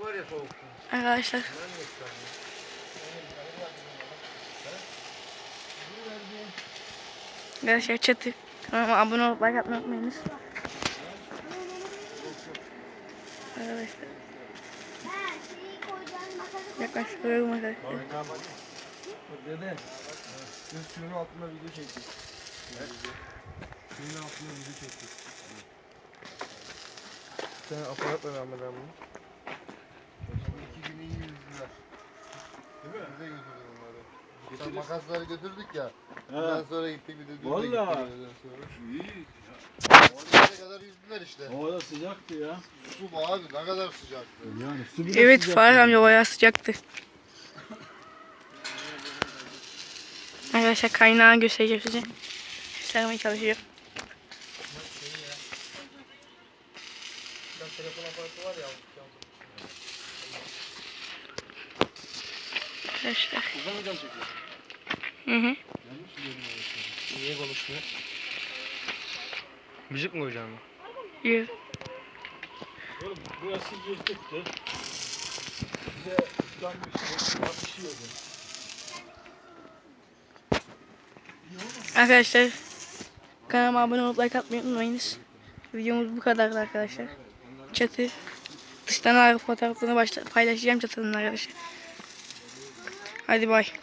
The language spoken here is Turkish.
Var ya soğuk. Arkadaşlar. Arkadaşlar çatı. Kanalıma abone olup like atmayı unutmayınız. Arkadaşlar yaklaştırıyorum arkadaşlar. Dede. Biz suyun altında video çektik. Suyun altında video çektik. Sen aparat ver abi bunu. İki gün iyi yüzdüler. Bize götürdük onları. Geçen makasları götürdük ya. Ondan sonra gittik bir de dün de Vallahi. öğleden sonra. İyi. Oraya kadar yüzdüler işte. Havada sıcaktı ya. Su bu abi ne kadar sıcaktı. Yani su bile Evet sıcaktı. Faruk amca bayağı sıcaktı. Arkadaşlar kaynağı göstereceğim size. Göstermeye çalışıyorum. telefon aparatı var ya. Arkadaşlar. Uzan çekiyor. Hı hı. Niye konuşmuyor? Müzik mi koyacaksın? Yok. Oğlum burası yırtıktı. Bize ıslanmıştı. Atışıyordu. Arkadaşlar kanalıma abone olup like atmayı unutmayınız. Videomuz bu kadardı arkadaşlar. Çatı dıştan arka fotoğraflarını paylaşacağım çatının arkadaşlar. Hadi bay.